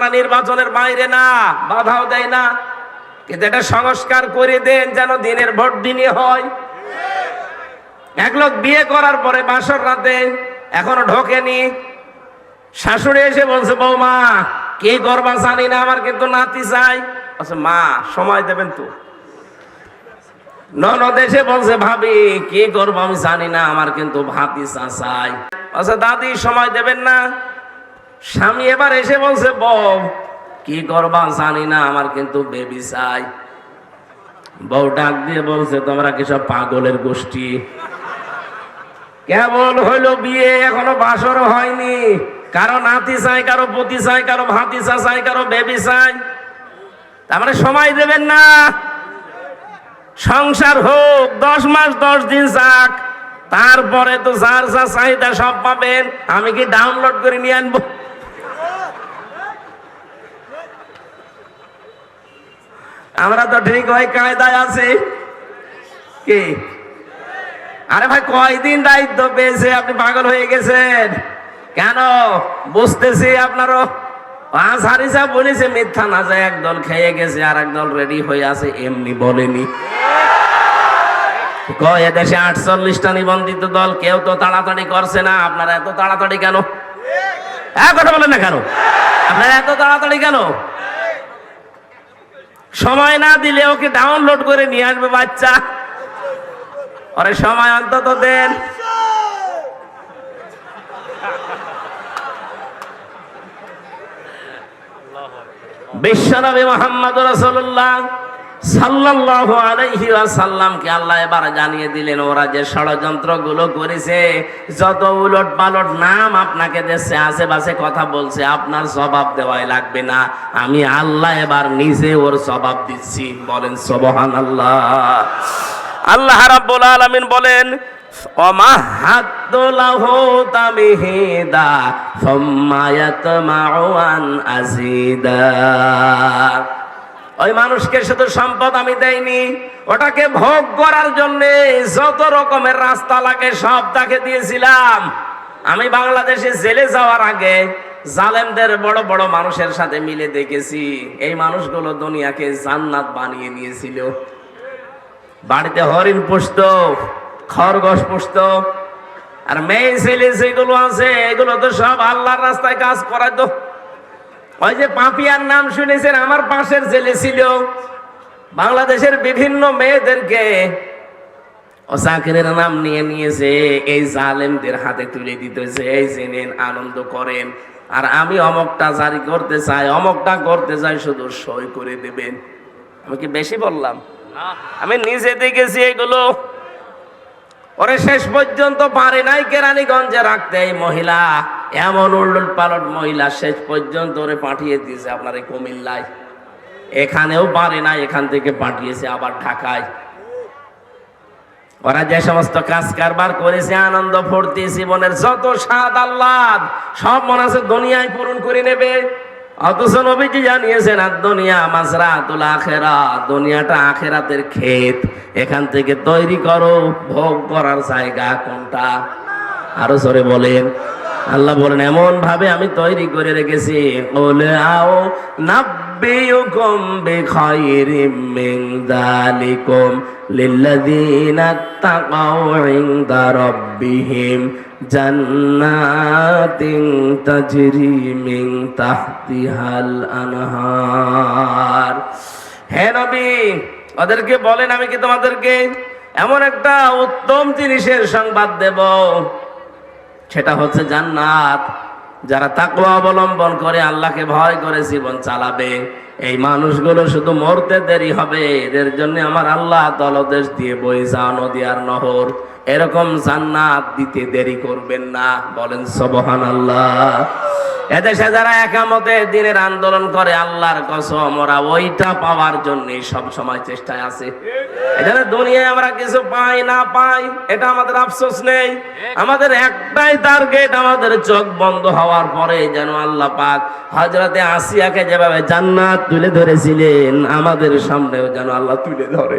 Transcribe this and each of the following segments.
আমরা নির্বাচনের বাইরে না, বাধাও দেয় না। কিন্তু এটা সংস্কার করে দেন যেন দিনের ভোট দিনই হয়। এক লোক বিয়ে করার পরে বাসর রাতে এখনও ঢোকেনি। শাশুড়ি এসে বলছে, বৌমা, কি করবা জানি না, আমার কিন্তু নাতি চাই। বলছে, মা, সময় দেবেন তো। ননদ এসে বলছে, ভাবি, কি করব আমি জানি না, আমার কিন্তু ভাতি চাই বলছে, দাদি, সময় দেবেন না। স্বামী এবার এসে বলছে, বউ, কি করবা জানি না, আমার কিন্তু বেবি চাই। বউ ডাক দিয়ে বলছে, তোমরা কি সব পাগলের গোষ্ঠী? কেবল হইল বিয়ে, এখনও বাসরও হয়নি। কারও নাতি চাই, কারও পতি চাই, কারও ভাতিসা চাই, কারও বেবি চাই। তার মানে সময় দেবেন না। সংসার হোক, দশ মাস, দশ দিন যাক, তারপরে তো যার যা চাহিদা সব পাবেন। আমি কি ডাউনলোড করে নিয়ে আনব? আমরা তো ঠিক ওই কায়দায় আছি। কি? আরে ভাই, কয়দিন দায়িত্ব পেয়েছে? আপনি পাগল হয়ে গেছেন। কেন? বুঝতেছি আপনারও। পাঁচ হারিসা বলেছে, মিথ্যা না যায় একদল খেয়ে গেছে আর একদল রেডি হয়ে আছে, এমনি বলেনি। কয় দেশে আটচল্লিশটা নিবন্ধিত দল, কেউ তো তাড়াতাড়ি করছে না। আপনারা এত তাড়াতাড়ি কেন? হ্যাঁ কথা বলেন না কেন? আপনারা এত তাড়াতাড়ি কেন? সময় না দিলে ওকে ডাউনলোড করে নিয়ে আসবে বাচ্চা। ওরে সময় অন্তত দেন। বিশ্বনবী মোহাম্মদ রসুল্লাহ সাল্লাল্লাহু আলাইহি ওয়াসাল্লামকে আল্লাহ এবার জানিয়ে দিলেন, ওরা যে ষড়যন্ত্রগুলো করেছে, যত উলট পালট নাম আপনাকে দেশে, আশেপাশে কথা বলছে, আপনার জবাব দেওয়াই লাগবে না। আমি আল্লাহ এবার নিজে ওর জবাব দিচ্ছি। বলেন সবহান আল্লাহ আল্লাহ রাব্বুল আলামিন বলেন অমাহাদ্দুলাহু ওই মানুষকে শুধু সম্পদ আমি দেইনি, ওটাকে ভোগ করার জন্য যত রকমের রাস্তা লাগে সব তাকে দিয়েছিলাম। আমি বাংলাদেশে জেলে যাওয়ার আগে জালেমদের বড় বড় মানুষের সাথে মিলে দেখেছি। এই মানুষগুলো দুনিয়াকে জান্নাত বানিয়ে নিয়েছিল। বাড়িতে হরিণ পুষত, খরগোশ পুষত, আর মেয়ে ছেলে যেগুলো আছে, এগুলো তো সব আল্লাহর রাস্তায় কাজ করায় তো ওই যে পাপিয়ার নাম শুনেছেন, আমার পাশের জেলে ছিল। বাংলাদেশের বিভিন্ন মেয়েদেরকে ও নাম নিয়ে নিয়েছে, এই জালেমদের হাতে তুলে দিতেছে, এই জেনেন আনন্দ করেন। আর আমি অমকটা জারি করতে চাই, অমকটা করতে চাই, শুধু সই করে দেবেন। আমি কি বেশি বললাম? আমি নিজে দেখেছি এগুলো। ওরে শেষ পর্যন্ত পারে নাই কেরানীগঞ্জে রাখতে এই মহিলা। এমন উল্লট পালট মহিলা শেষ পর্যন্ত ওরে পাঠিয়ে দিয়েছে আপনার এই কুমিল্লায়। এখানেও পারে না এখান থেকে পাঠিয়েছে আবার ঢাকায়। ওরা যে সমস্ত কাজ কারবার করেছে, আনন্দ ফুর্তি, জীবনের যত স্বাদ আহ্লাদ, সব মনে আছে দুনিয়ায় পূরণ করে নেবে। অথচ নবীজি জানিয়েছেন, আর দুনিয়া মাজরাতুল আখেরা, দুনিয়াটা আখেরাতের ক্ষেত। এখান থেকে তৈরি করো, ভোগ করার জায়গা কোনটা? আরও জোরে বলেন আল্লাহ বলেন, এমন ভাবে আমি তৈরি করে রেখেছি। বলে আও নাব্বিউকুম বিখাইরিম মিন যালিকুম লিল্লাযিনা তাকাউ ইনদা রাব্বিহিম জান্নাতিন তাজরি মিন তাহতিহাল আনহার। হে নবী, ওদেরকে বলেন, আমি কি তোমাদেরকে এমন একটা উত্তম জিনিসের সংবাদ দেব সেটা হচ্ছে জান্নাত। যারা তাকুয়া অবলম্বন করে, আল্লাহকে ভয় করে জীবন চালাবে। এই মানুষগুলো শুধু মরতে দেরি হবে। এদের জন্য আমার আল্লাহ তলদেশ দিয়ে বই নদী আর নহর। এরকম জান্নাত দিতে দেরি করবেন না। বলেন সবহান আল্লাহ এদেশে যারা একামতে দিনের আন্দোলন করে, আল্লাহর কসম, ওরা ওইটা পাওয়ার জন্য সব সময় চেষ্টায় আছে। এখানে দুনিয়ায় আমরা কিছু পাই না পাই, এটা আমাদের আফসোস নেই। আমাদের একটাই টার্গেট আমাদের চোখ বন্ধ হওয়ার পরে যেন আল্লাহ পাক হজরতে আসিয়াকে যেভাবে জান্নাত তুলে ধরেছিলেন, আমাদের সামনেও যেন আল্লাহ তুলে ধরে।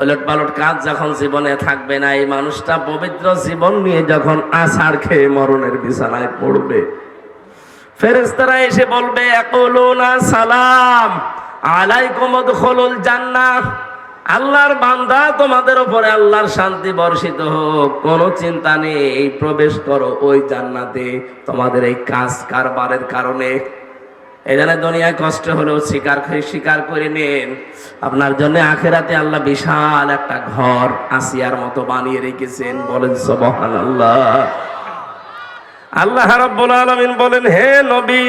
ওলট পালট কাজ যখন জীবনে থাকবে না, এই মানুষটা পবিত্র জীবন নিয়ে যখন আষাঢ় খেয়ে মরণের বিছানায় পড়বে ফেরেস্তারা এসে বলবে একলুনা সালাম, আলাইকুম উদখুলুল জান্নাত আল্লাহর বান্দা তোমাদের উপরে আল্লাহর শান্তি বর্ষিত হোক, কোনো চিন্তা নেই, প্রবেশ করো ওই জান্নাতে তোমাদের এই কাজ কারবারের কারণে। এই জন্য দুনিয়ায় কষ্ট হলেও স্বীকার করে স্বীকার করে নিন। আপনার জন্য আখেরাতে আল্লাহ বিশাল একটা ঘর আসিয়ার মতো বানিয়ে রেখেছেন। বলেন সবহান আল্লাহ আল্লাহ রাব্বুল আলামিন বলেন, হে নবী,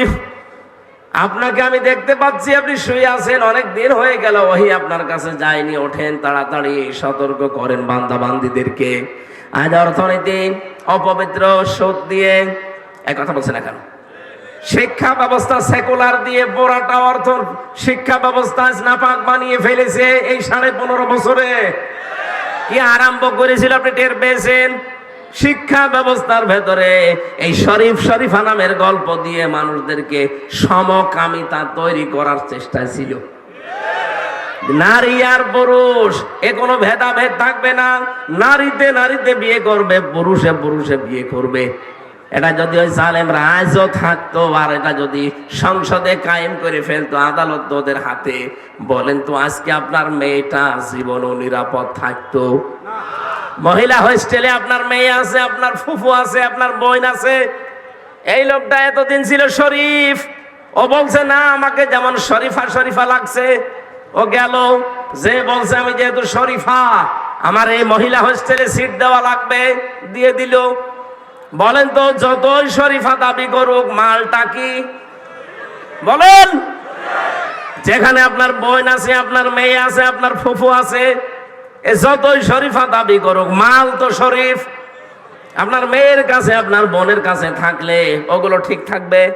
আপনাকে আমি দেখতে পাচ্ছি, আপনি শুয়ে আছেন। অনেক দিন হয়ে গেল, ওহি আপনার কাছে যায়নি। ওঠেন তাড়াতাড়ি, সতর্ক করেন বান্দা বান্দিদেরকে আজ অর্থনীতি, অপবিত্র, সুদ দিয়ে এক কথা বলছে না কেন? শিক্ষা ব্যবস্থা সেকুলার দিয়ে পোড়াটা অর্থ শিক্ষা ব্যবস্থা স্নাপাক বানিয়ে ফেলেছে এই সাড়ে পনেরো বছরে। কি আরম্ভ করেছিল আপনি টের পেয়েছেন? শিক্ষা ব্যবস্থার ভেতরে এই শরীফ শরীফা নামের গল্প দিয়ে মানুষদেরকে সমকামিতা তৈরি করার চেষ্টা ছিল। নারী আর পুরুষ, এ কোনো ভেদাভেদ থাকবে না। নারীতে নারীতে বিয়ে করবে, পুরুষে পুরুষে বিয়ে করবে। এটা যদি ওই সালেমরা আজও থাকতো আর এটা যদি সংসদে কায়েম করে ফেলতো আদালত ওদের হাতে। বলেন তো আজকে আপনার মেয়েটা জীবন ও নিরাপদ থাকতো? মহিলা হোস্টেলে আপনার মেয়ে আছে, আপনার ফুফু আছে, আপনার বোন আছে। এই লোকটা এতদিন ছিল শরীফ। ও বলছে, না, আমাকে যেমন শরীফা শরীফা লাগছে, ও গেল। যে বলছে, আমি যেহেতু শরীফা, আমার এই মহিলা হোস্টেলে সিট দেওয়া লাগবে। দিয়ে দিল। বলেন তো যতই শরীফা দাবি করুক মালটা কি? বলেন। যেখানে আপনার বোন আছে আপনার মেয়ে আছে আপনার ফুফু আছে এ যতই শরীফা দাবি করুক মাল তো শরীফ। আপনার মেয়ের কাছে আপনার বোনের কাছে থাকলে ওগুলো ঠিক থাকবে?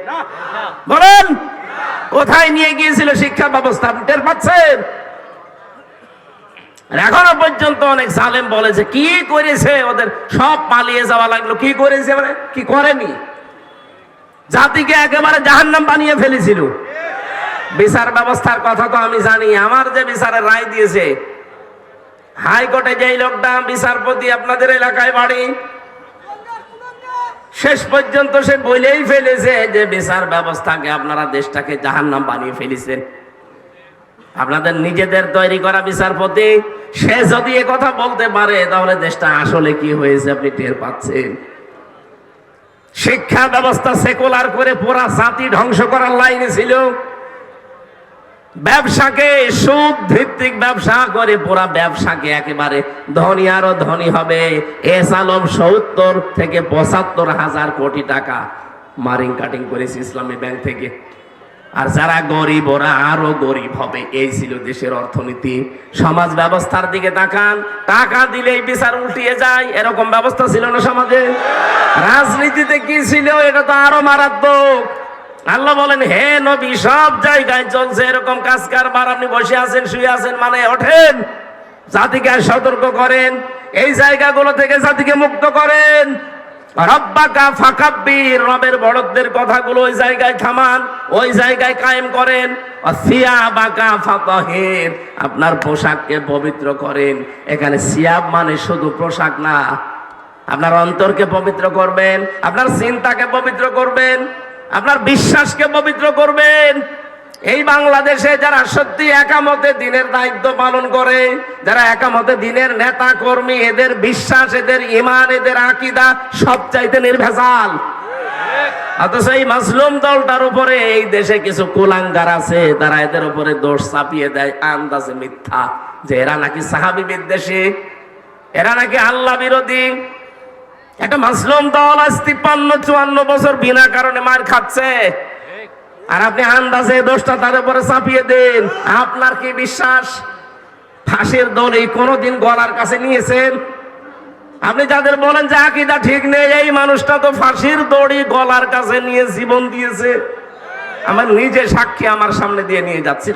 বলেন। কোথায় নিয়ে গিয়েছিল শিক্ষা ব্যবস্থা? আপনি টের পাচ্ছেন? আর এখনও পর্যন্ত অনেক সালেম বলে যে, কি করেছে? ওদের সব পালিয়ে যাওয়া লাগল। কি করেছে? মানে কি করেনি? জাতিকে একেবারে জাহান্নাম বানিয়ে ফেলেছিল। বিচার ব্যবস্থার কথা তো আমি জানি। আমার যে বিচারের রায় দিয়েছে, হাইকোর্টে যেই লোকটা বিচারপতি আপনাদের এলাকায় বাড়ি, শেষ পর্যন্ত সে বলেই ফেলেছে যে, বিচার ব্যবস্থাকে আপনারা দেশটাকে জাহান্নাম বানিয়ে ফেলেছেন। আপনাদের নিজেদের তৈরি করা বিচারপতি, সে যদি এ কথা বলতে পারে, তাহলে দেশটা আসলে কি হয়েছে আপনি টের পাচ্ছেন? শিক্ষা ব্যবস্থা সেকুলার করে পুরা জাতি ধ্বংস করার লাইনে ছিল। ব্যবসাকে সুদ ভিত্তিক ব্যবসা করে পুরা ব্যবসাকে একেবারে ধনী আরও ধনী হবে। এস আলম সত্তর থেকে পঁচাত্তর হাজার কোটি টাকা মারিং কাটিং করেছে ইসলামী ব্যাংক থেকে। আর যারা গরিব, ওরা আরও গরিব হবে। এই ছিল দেশের অর্থনীতি। সমাজ ব্যবস্থার দিকে তাকান। টাকা দিলেই বিচার উল্টিয়ে যায়। এরকম ব্যবস্থা ছিল না সমাজে? রাজনীতিতে কি ছিল? এটা তো আরও মারাত্মক। আল্লাহ বলেন, হে নবী, সব জায়গায় চলছে এরকম কাজ কারবার আপনি বসে আছেন, শুয়ে আছেন মানে ওঠেন। জাতিকে সতর্ক করেন। এই জায়গাগুলো থেকে জাতিকে মুক্ত করেন। রব্বাকা ফাকাব্বির রবের বড়দের কথাগুলো ওই জায়গায় থামান, ওই জায়গায় কায়েম করেন। সিয়াবাকা আপনার পোশাককে পবিত্র করেন। এখানে সিয়াব মানে শুধু পোশাক না, আপনার অন্তরকে পবিত্র করবেন, আপনার চিন্তাকে পবিত্র করবেন, আপনার বিশ্বাসকে পবিত্র করবেন। এই বাংলাদেশে যারা সত্যি একামতে দিনের দায়িত্ব পালন করে, যারা একামতে দিনের নেতা কর্মী, এদের বিশ্বাস, এদের ইমান, এদের আকিদা সব চাইতে নির্ভেজাল। অথচ এই মাসলুম দলটার উপরে এই দেশে কিছু কুলাঙ্গার আছে, তারা এদের উপরে দোষ চাপিয়ে দেয়, আন্দাজে মিথ্যা। যে এরা নাকি সাহাবি বিদ্বেষী, এরা নাকি আল্লাহ বিরোধী। একটা মাসলুম দল আজ তিপ্পান্ন, চুয়ান্ন বছর বিনা কারণে মার খাচ্ছে। আর আপনি আন্দাজে দোষটা তার উপরে চাপিয়ে দেন। আপনার কি বিশ্বাস? ফাঁসের দল এই কোনোদিন গলার কাছে নিয়েছেন? আপনি যাদের বলেন যে আকিদা ঠিক নেই, এই মানুষটা তো ফাঁসির দড়ি গলার কাছে নিয়ে জীবন দিয়েছে। আমার নিজে সাক্ষী আমার সামনে দিয়ে নিয়ে যাচ্ছি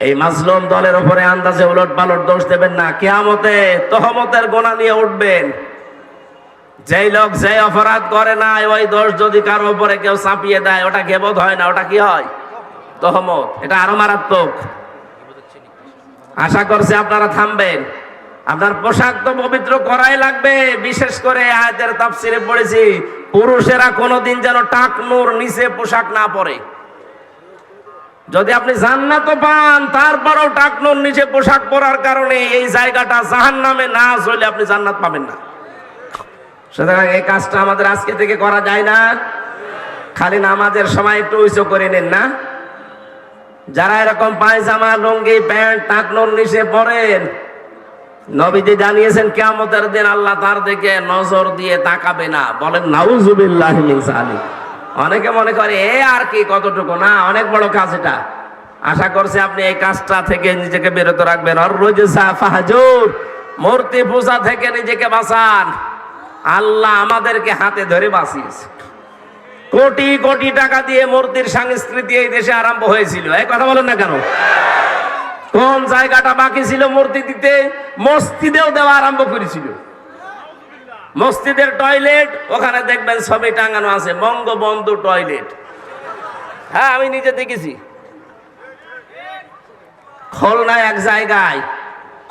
এই মাজলুম দলের উপরে আন্দাজে উলট পালট দোষ দেবেন না। কেয়ামতে তহমতের গোনা নিয়ে উঠবেন। যেই লোক যে অপরাধ করে না ওই দোষ যদি কারও উপরে কেউ চাপিয়ে দেয়, ওটা গেবত হয় না, ওটা কি হয়? তহমত। এটা আরও মারাত্মক। আশা করছি আপনারা থামবেন। আপনার পোশাক তো পবিত্র করাই লাগবে। বিশেষ করে আয়াতের তাফসিরে পড়েছি, পুরুষেরা কোনোদিন যেন টাকনুর নিচে পোশাক না পরে। যদি আপনি জান্নাত পান, তারপরেও টাকনুর নিচে পোশাক পরার কারণে এই জায়গাটা জাহান নামে না চলে আপনি জান্নাত পাবেন না। সুতরাং এই কাজটা আমাদের আজকে থেকে করা যায় না। খালি নামাজের সময় একটু উঁচু করে নেন না। যারা এরকম পায়জামা, লুঙ্গি, প্যান্ট, টাকনুর নিচে পরেন, নবীজি জানিয়েছেন, কেয়ামতের দিন আল্লাহ তার দিকে নজর দিয়ে তাকাবে না। বলেন অনেকে মনে করে, এ আর কি, কতটুকু? না, অনেক বড় কাজ এটা। আশা করছি আপনি এই কাজটা থেকে নিজেকে বিরত রাখবেন। আর রোজ মূর্তি পূজা থেকে নিজেকে বাঁচান। আল্লাহ আমাদেরকে হাতে ধরে বাঁচিয়েছে। কোটি কোটি টাকা দিয়ে মূর্তির সংস্কৃতি এই দেশে আরম্ভ হয়েছিল। এই কথা বলেন না কেন? কোন জায়গাটা বাকি ছিল মূর্তি দিতে? মসজিদেও দেওয়া আরম্ভ করেছিল। মসজিদের টয়লেট, ওখানে দেখবেন ছবি টাঙানো আছে, বঙ্গবন্ধু টয়লেট। হ্যাঁ আমি নিজে দেখেছি। খুলনা এক জায়গায়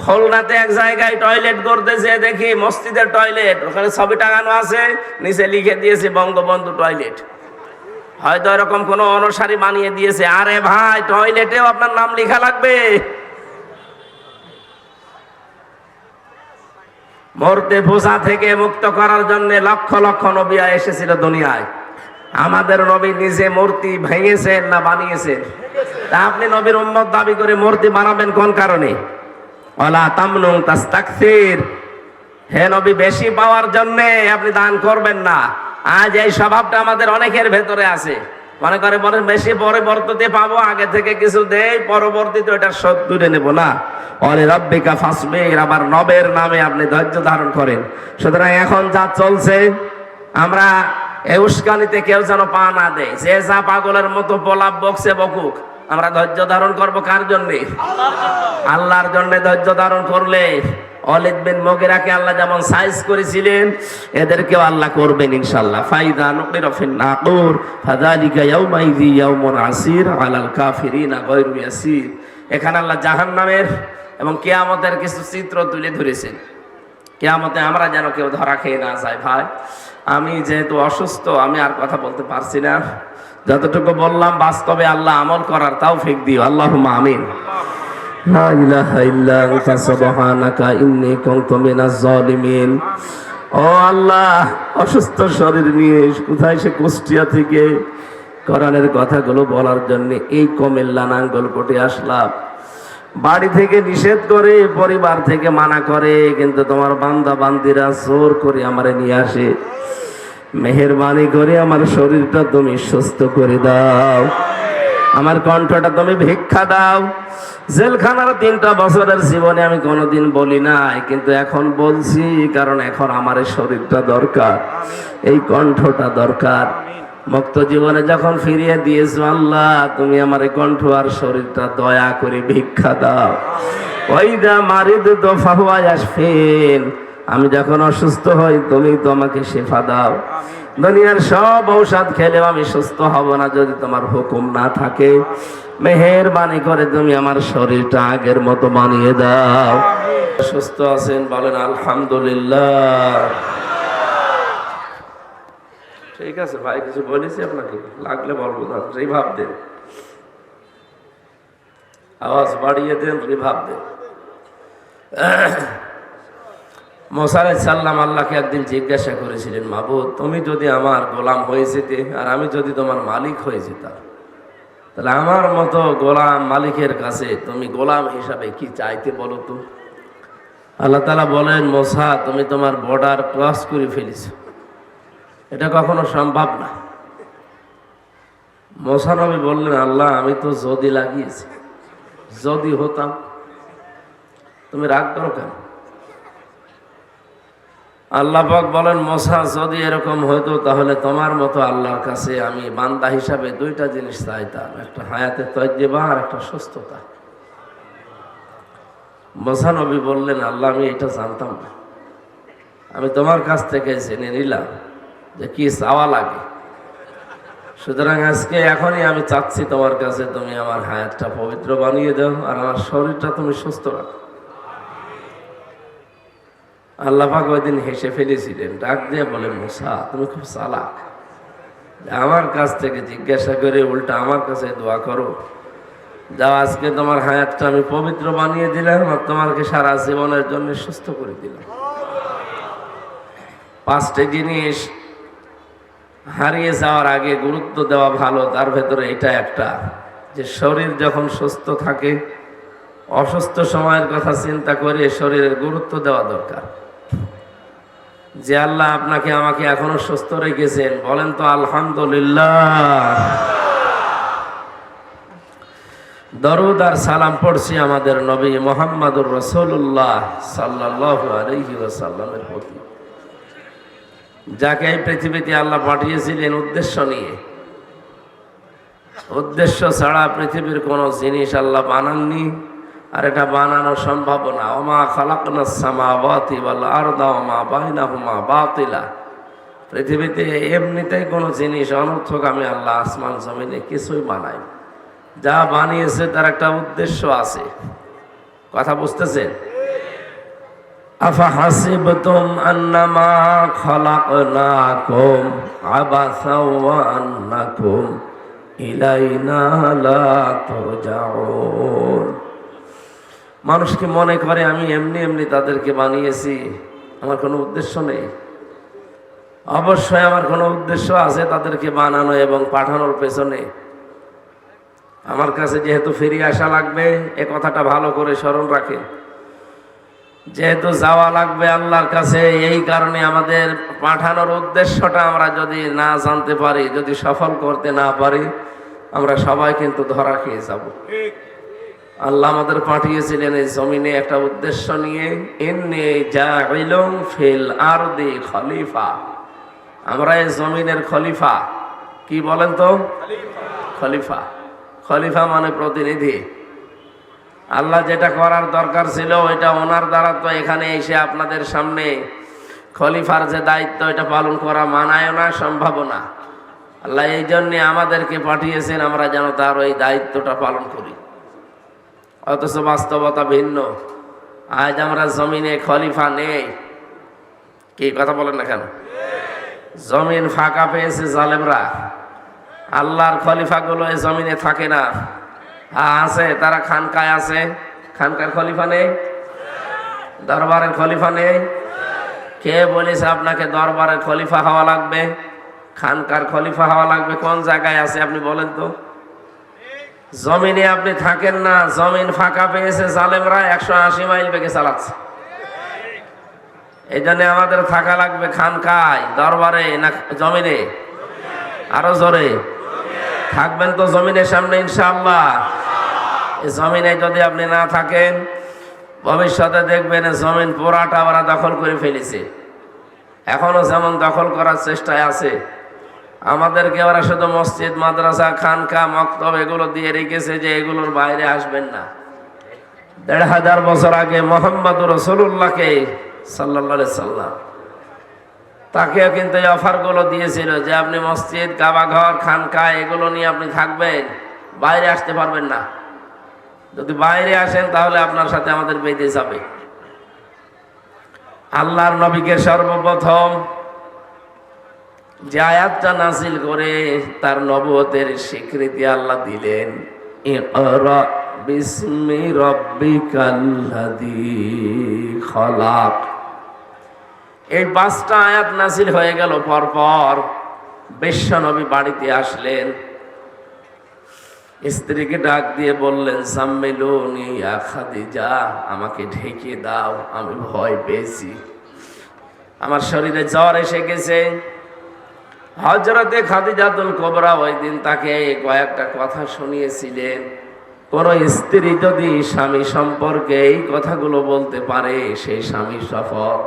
খুলনাতে এক জায়গায় টয়লেট করতেছে, দেখি মসজিদের টয়লেট, ওখানে ছবি টাঙানো আছে, নিচে লিখে দিয়েছে বঙ্গবন্ধু টয়লেট। হয়তো এরকম কোন অনুসারী বানিয়ে দিয়েছে। আরে ভাই, টয়লেটেও আপনার নাম লেখা লাগবে। মূর্তি পূজা থেকে মুক্ত করার জন্য লক্ষ লক্ষ নবী এসেছিল দুনিয়ায়। আমাদের নবী নিজে মূর্তি ভেঙেছেন না বানিয়েছেন? তা আপনি নবীর উম্মত দাবি করে মূর্তি বানাবেন কোন কারণে? তামনুং তাস্তাকসির। হে নবী, বেশি পাওয়ার জন্য আপনি দান করবেন না। আজ এই স্বভাবটা আমাদের অনেকের ভেতরে আছে। মনে করে বলেন, বেশি পাবো, আগে থেকে কিছু দেই, পরবর্তীতে ওটা তুলে নেব না। রব্বিকা আবার নবের নামে আপনি ধৈর্য ধারণ করেন। সুতরাং এখন যা চলছে, আমরা এই উস্কানিতে কেউ যেন পা না দেয়। যে যা পাগলের মতো পোলাপ বকছে বকুক আমরা ধৈর্য ধারণ করব কার জন্যে? আল্লাহর জন্য ধৈর্য ধারণ করলে অলিদ বিন মগিরাকে আল্লাহ যেমন সাইজ করেছিলেন, এদেরকেও আল্লাহ করবেন ইনশাআল্লাহ। ফাইদা নুকির ফিন নাকুর, ফাযালিকা ইয়াউমাইযি ইয়াউমুন এখানে আল্লাহ জাহান্নামের এবং কিয়ামতের কিছু চিত্র তুলে ধরেছেন। কেয়ামতে আমরা যেন কেউ ধরা খেয়ে না যায় ভাই। আমি যেহেতু অসুস্থ, আমি আর কথা বলতে পারছি না। যতটুকু বললাম, বাস্তবে আল্লাহ আমল করার তাও ফেক দিও। আল্লাহ আমিন। ও আল্লাহ, অসুস্থ শরীর নিয়ে কোথায় সে কুষ্টিয়া থেকে? কথাগুলো বলার জন্য এই কমেল্লা আসলাম। বাড়ি থেকে নিষেধ করে, পরিবার থেকে মানা করে, কিন্তু তোমার বান্দা বান্দিরা জোর করে আমারে নিয়ে আসে। মেহরবানি করে আমার শরীরটা তুমি সুস্থ করে দাও। আমার কণ্ঠটা তুমি ভিক্ষা দাও। জেলখানার তিনটা বছরের জীবনে আমি কোনোদিন বলি নাই, কিন্তু এখন বলছি, কারণ এখন আমার শরীরটা দরকার, এই কণ্ঠটা দরকার। মুক্ত জীবনে যখন ফিরিয়ে দিয়েছ আল্লাহ, তুমি আমার কণ্ঠ আর শরীরটা দয়া করে ভিক্ষা দাও। ওই দা মারিদ তো ফাহুয়া আসফেন আমি যখন অসুস্থ হই, তুমি তো আমাকে শেফা দাও। দুনিয়ার সব ঔষধ খেলেও আমি সুস্থ হব না যদি তোমার হুকুম না থাকে। মেহেরবানি করে তুমি আমার শরীরটা আগের মতো বানিয়ে দাও। সুস্থ আছেন বলেন, আলহামদুলিল্লাহ। ঠিক আছে ভাই, কিছু বলেছি আপনাকে? লাগলে বলব না রিভাব দেন। আওয়াজ বাড়িয়ে দেন রিভাব দেন। মোসার সাল্লাম আল্লাহকে একদিন জিজ্ঞাসা করেছিলেন, মাবুদ, তুমি যদি আমার গোলাম হয়ে যেতে আর আমি যদি তোমার মালিক হয়ে যেতাম, তাহলে আমার মতো গোলাম মালিকের কাছে তুমি গোলাম হিসাবে কি চাইতে বলো তো? আল্লাহ তালা বলেন, মোসা, তুমি তোমার বর্ডার ক্রস করে ফেলেছ। এটা কখনো সম্ভব না। মোসা নবী বললেন, আল্লাহ, আমি তো যদি লাগিয়েছি, যদি হতাম, তুমি রাগ করো কেন? আল্লাহ পাক বলেন মশা যদি এরকম হতো তাহলে তোমার মতো আল্লাহর কাছে আমি বান্দা হিসাবে দুইটা জিনিস চাইতাম, একটা হায়াতে তৈবা আর একটা সুস্থতা। মশা নবী বললেন, আল্লাহ, আমি এটা জানতাম না। আমি তোমার কাছ থেকে জেনে নিলাম যে কি চাওয়া লাগে। সুতরাং আজকে এখনই আমি চাচ্ছি তোমার কাছে তুমি আমার হায়াতটা পবিত্র বানিয়ে দাও আর আমার শরীরটা তুমি সুস্থ রাখো। আল্লাহাক ওই দিন হেসে ফেলেছিলেন, ডাক দিয়ে বলে, মুসা, তুমি খুব চালাক। আমার কাছ থেকে জিজ্ঞাসা করে উল্টা আমার কাছে দোয়া করো। যাও, আজকে তোমার হায়াতটা আমি পবিত্র বানিয়ে দিলাম আর তোমাকে সারা জীবনের জন্য সুস্থ করে দিলাম। পাঁচটা জিনিস হারিয়ে যাওয়ার আগে গুরুত্ব দেওয়া ভালো, তার ভেতরে এটা একটা, যে শরীর যখন সুস্থ থাকে, অসুস্থ সময়ের কথা চিন্তা করে শরীরের গুরুত্ব দেওয়া দরকার। যে আল্লাহ আপনাকে আমাকে এখনও সুস্থ রেখেছেন, বলেন তো আলহামদুলিল্লাহ। দরুদ আর সালাম পড়ছি আমাদের নবী মোহাম্মদুর রসুল্লাহ সাল্লাহ আলহি প্রতি। যাকে এই পৃথিবীতে আল্লাহ পাঠিয়েছিলেন উদ্দেশ্য নিয়ে। উদ্দেশ্য ছাড়া পৃথিবীর কোনো জিনিস আল্লাহ বানাননি। আর এটা বানানো সম্ভব না ওমা খালাকনা সামাবাতি ওয়াল আরদা ওমা বাইনাহুমা বাতিলা পৃথিবীতে এমনিতেই কোনো জিনিস অনর্থক আমি আল্লাহ আসমান জমিনে কিছুই বানাই যা বানিয়েছে তার একটা উদ্দেশ্য আছে কথা বুঝতেছেন أفحسبتم أنما خلقناكم عبثا وأنكم إلينا لا ترجعون মানুষ কি মনে করে, আমি এমনি এমনি তাদেরকে বানিয়েছি, আমার কোনো উদ্দেশ্য নেই। অবশ্যই আমার কোনো উদ্দেশ্য আছে তাদেরকে বানানো এবং পাঠানোর পেছনে। আমার কাছে যেহেতু ফিরিয়ে আসা লাগবে, এ কথাটা ভালো করে স্মরণ রাখে। যেহেতু যাওয়া লাগবে আল্লাহর কাছে, এই কারণে আমাদের পাঠানোর উদ্দেশ্যটা আমরা যদি না জানতে পারি, যদি সফল করতে না পারি, আমরা সবাই কিন্তু ধরা খেয়ে যাব। আল্লাহ আমাদের পাঠিয়েছিলেন এই জমিনে একটা উদ্দেশ্য নিয়ে এমনি যা ফিল আর দি খলিফা। আমরা এই জমিনের খলিফা। কি বলেন তো? খলিফা। খলিফা মানে প্রতিনিধি। আল্লাহ যেটা করার দরকার ছিল ওইটা ওনার দ্বারা তো এখানে এসে আপনাদের সামনে খলিফার যে দায়িত্ব এটা পালন করা মানায় না, সম্ভব না। আল্লাহ এই জন্যে আমাদেরকে পাঠিয়েছেন, আমরা যেন তার ওই দায়িত্বটা পালন করি। অথচ বাস্তবতা ভিন্ন। আজ আমরা জমিনে খলিফা নেই। কি কথা বলেন না কেন? জমিন ফাঁকা পেয়েছে জালেমরা। আল্লাহর খলিফাগুলো এই জমিনে থাকে না। হ্যাঁ আছে। তারা খানকায় আছে। খানকার খলিফা নেই? দরবারের খলিফা নেই? কে বলেছে আপনাকে দরবারের খলিফা হওয়া লাগবে? খানকার খলিফা হওয়া লাগবে? কোন জায়গায় আছে আপনি বলেন তো? জমিনে আপনি থাকেন না, জমিন ফাঁকা পেয়েছে, জালেমরা একশো আশি মাইল বেগে চালাচ্ছে। এই জন্য আমাদের থাকা লাগবে খানকায়, দরবারে না জমিনে? আরও জোরে। থাকবেন তো জমিনের সামনে, ইনশাআল্লাহ। এই জমিনে যদি আপনি না থাকেন, ভবিষ্যতে দেখবেন জমিন পোড়াটা ওরা দখল করে ফেলেছে। এখনও যেমন দখল করার চেষ্টায় আছে। আমাদেরকে ওরা শুধু মসজিদ, মাদ্রাসা খানকা মক্তব এগুলো দিয়ে রেখেছে যে এগুলোর বাইরে আসবেন না। দেড় হাজার বছর আগে মোহাম্মদ রসুল্লাহকে সাল্লা সাল্লাম তাকেও কিন্তু এই অফারগুলো দিয়েছিল যে আপনি মসজিদ কাবাঘর খানকা এগুলো নিয়ে আপনি থাকবেন, বাইরে আসতে পারবেন না। যদি বাইরে আসেন তাহলে আপনার সাথে আমাদের বেঁধে যাবে। আল্লাহর নবীকে সর্বপ্রথম যে আয়াতটা নাসিল করে তার নবতের স্বীকৃতি আল্লাহ দিলেন এই পাঁচটা আয়াত নাসিল হয়ে গেল পরপর বিশ্বনবী বাড়িতে আসলেন। স্ত্রীকে ডাক দিয়ে বললেন, সাম্মিলুনি ইয়া খাদিজা, আমাকে ঢেকে দাও, আমি ভয় পেয়েছি। আমার শরীরে জ্বর এসে গেছে। হজরতে খাদিজাতুল কোবরা ওই দিন তাকে কয়েকটা কথা শুনিয়েছিলেন। কোন স্ত্রী যদি স্বামী সম্পর্কে এই কথাগুলো বলতে পারে সেই স্বামী সফল।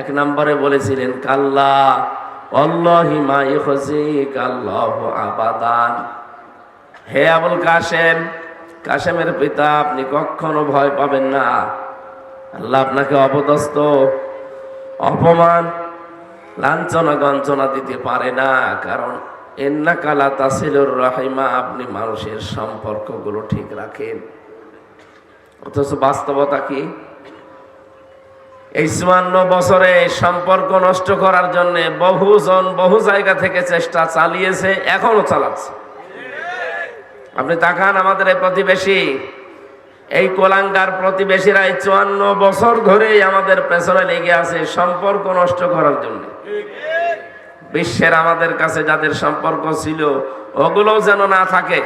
এক নম্বরে বলেছিলেন, কাল্লা অল্লাহিমা ইখজিক, আল্লাহ আবাদান। হে আবুল কাশেম, কাশেমের পিতা, আপনি কখনো ভয় পাবেন না। আল্লাহ আপনাকে অপদস্থ, অপমান লাঞ্ছনা গঞ্চনা দিতে পারে না, কারণ এন্না কালা তাসিলুর রাহিমা, আপনি মানুষের সম্পর্কগুলো ঠিক রাখেন। অথচ বাস্তবতা কি? এই চুয়ান্ন বছরে সম্পর্ক নষ্ট করার জন্য বহুজন বহু জায়গা থেকে চেষ্টা চালিয়েছে, এখনও চালাচ্ছে। আপনি তাকান আমাদের প্রতিবেশী এই কোলাঙ্গার প্রতিবেশীরা এই চুয়ান্ন বছর ধরেই আমাদের পেছনে লেগে আছে সম্পর্ক নষ্ট করার জন্য। বিশ্বের আমাদের কাছে যাদের সম্পর্ক ছিল, ওগুলোও যেন না থাকে।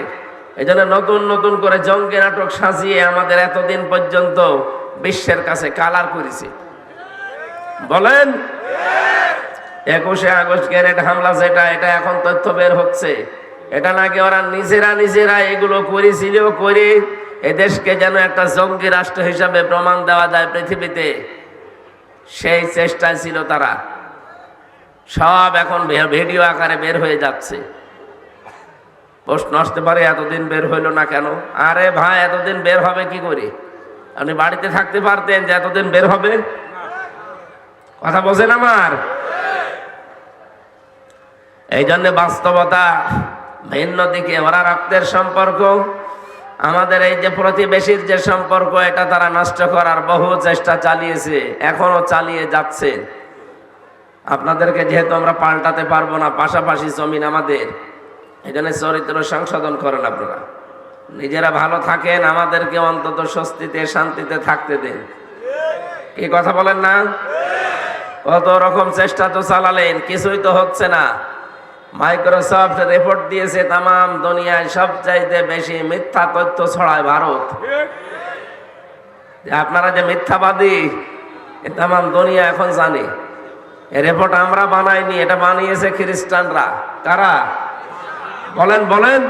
এই জন্য নতুন নতুন করে জঙ্গি নাটক সাজিয়ে আমাদের এতদিন পর্যন্ত বিশ্বের কাছে কালার করেছে। বলেন? একুশে আগস্ট গ্রেনেড হামলা যেটা, এটা এখন তথ্য বের হচ্ছে। এটা নাকি ওরা নিজেরা নিজেরা এগুলো করেছিল, করে এদেশকে যেন একটা জঙ্গি রাষ্ট্র হিসাবে প্রমাণ দেওয়া যায় পৃথিবীতে, সেই চেষ্টায় ছিল তারা। সব এখন ভিডিও আকারে বের হয়ে যাচ্ছে। প্রশ্ন আসতে পারে, এতদিন বের হইল না কেন? আরে ভাই, এতদিন বের হবে কি করে? আপনি বাড়িতে থাকতে পারতেন যে এতদিন বের হবে? কথা বোঝেন আমার? এই জন্য বাস্তবতা ভিন্ন দিকে, ওরা রক্তের সম্পর্ক। আমাদের এই যে প্রতিবেশীর যে সম্পর্ক, এটা তারা নষ্ট করার বহু চেষ্টা চালিয়েছে এখনও চালিয়ে যাচ্ছে। আপনাদেরকে যেহেতু আমরা পাল্টাতে পারব না, পাশাপাশি জমিন আমাদের জন্য চরিত্র সংশোধন করেন আপনারা। নিজেরা ভালো থাকেন, আমাদেরকে অন্তত স্বস্তিতে, শান্তিতে থাকতে দেন। কি কথা বলেন না? কত রকম চেষ্টা তো চালালেন, কিছুই তো হচ্ছে না। মাইক্রোসফট রিপোর্ট দিয়েছে তাম দুনিয়ায় সবচাইতে বেশি মিথ্যা তথ্য ছড়ায় ভারত। আপনারা যে মিথ্যাবাদী, এ তাম দুনিয়া এখন জানে। রেপোর্ট রিপোর্ট আমরা বানাইনি, এটা বানিয়েছে খ্রিস্টানরা। কারা? বলেন বলেন।